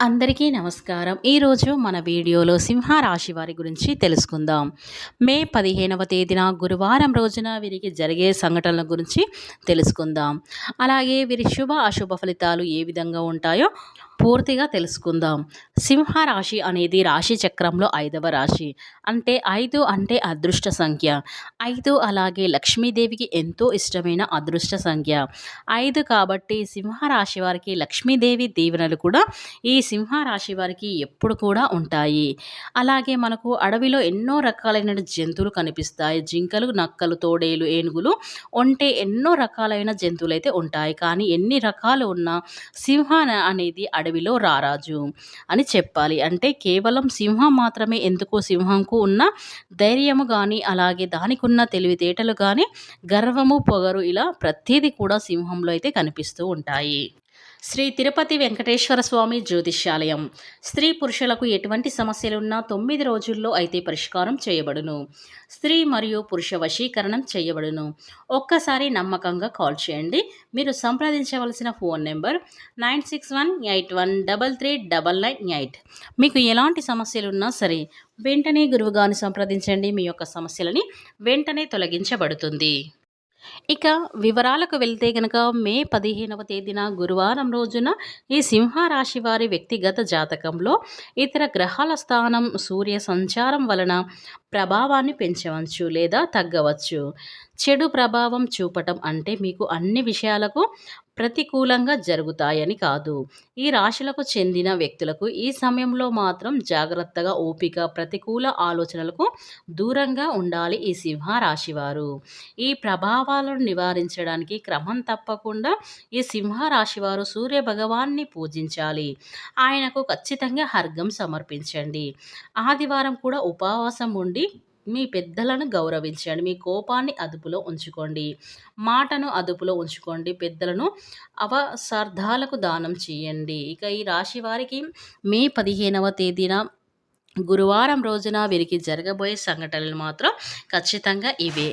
అందరికీ నమస్కారం. ఈరోజు మన వీడియోలో సింహరాశి వారి గురించి తెలుసుకుందాం. మే పదిహేనవ తేదీన గురువారం రోజున వీరికి జరిగే సంఘటనల గురించి తెలుసుకుందాం. అలాగే వీరి శుభ అశుభ ఫలితాలు ఏ విధంగా ఉంటాయో పూర్తిగా తెలుసుకుందాం. సింహ రాశి అనేది రాశి చక్రంలో ఐదవ రాశి. అంటే ఐదు అంటే అదృష్ట సంఖ్య. ఐదు అలాగే లక్ష్మీదేవికి ఎంతో ఇష్టమైన అదృష్ట సంఖ్య. ఐదు కాబట్టి సింహ రాశి వారికి లక్ష్మీదేవి దీవెనలు కూడా ఈ సింహ రాశి వారికి ఎప్పుడు కూడా ఉంటాయి. అలాగే మనకు అడవిలో ఎన్నో రకాలైన జంతువులు కనిపిస్తాయి. జింకలు నక్కలు తోడేలు ఏనుగులు ఉంటే ఎన్నో రకాలైన జంతువులు అయితే ఉంటాయి. కానీ ఎన్ని రకాలు ఉన్నా సింహ అనేది అడవిలో రారాజు అని చెప్పాలి. అంటే కేవలం సింహం మాత్రమే ఎందుకో సింహంకు ఉన్న ధైర్యము కానీ అలాగే దానికున్న తెలివితేటలు కానీ గర్వము పొగరు ఇలా ప్రతిదీ కూడా సింహంలో అయితే కనిపిస్తూ ఉంటాయి. శ్రీ తిరుపతి వెంకటేశ్వర స్వామి జ్యోతిష్యాలయం. స్త్రీ పురుషులకు ఎటువంటి సమస్యలున్నా తొమ్మిది రోజుల్లో అయితే పరిష్కారం చేయబడును. స్త్రీ మరియు పురుష వశీకరణం చేయబడును. ఒక్కసారి నమ్మకంగా కాల్ చేయండి. మీరు సంప్రదించవలసిన phone number nine six one eight one double three double nine eight. మీకు ఎలాంటి సమస్యలున్నా సరే వెంటనే గురువుగారిని సంప్రదించండి. మీ యొక్క సమస్యలని వెంటనే తొలగించబడుతుంది. ఇక వివరాలకు వెళ్తే గనక మే పదిహేనవ తేదీన గురువారం రోజున ఈ సింహరాశి వారి వ్యక్తిగత జాతకంలో ఇతర గ్రహాల స్థానం సూర్య సంచారం వలన ప్రభావాన్ని పెంచవచ్చు లేదా తగ్గవచ్చు. చెడు ప్రభావం చూపటం అంటే మీకు అన్ని విషయాలకు ప్రతికూలంగా జరుగుతాయని కాదు. ఈ రాశులకు చెందిన వ్యక్తులకు ఈ సమయంలో మాత్రం జాగ్రత్తగా ఓపిక ప్రతికూల ఆలోచనలకు దూరంగా ఉండాలి ఈ సింహ రాశివారు ఈ ప్రభావాలను నివారించడానికి క్రమం తప్పకుండా ఈ సింహ రాశివారు సూర్య భగవాన్ని పూజించాలి. ఆయనకు ఖచ్చితంగా హర్గం సమర్పించండి. ఆదివారం కూడా ఉపవాసం ఉండి మీ పెద్దలను గౌరవించండి. మీ కోపాన్ని అదుపులో ఉంచుకోండి. మాటను అదుపులో ఉంచుకోండి. పెద్దలను అవసార్థాలకు దానం చేయండి. ఇక ఈ రాశి వారికి మే పదిహేనవ తేదీన గురువారం రోజున వీరికి జరగబోయే సంఘటనలు మాత్రం ఖచ్చితంగా ఇవే.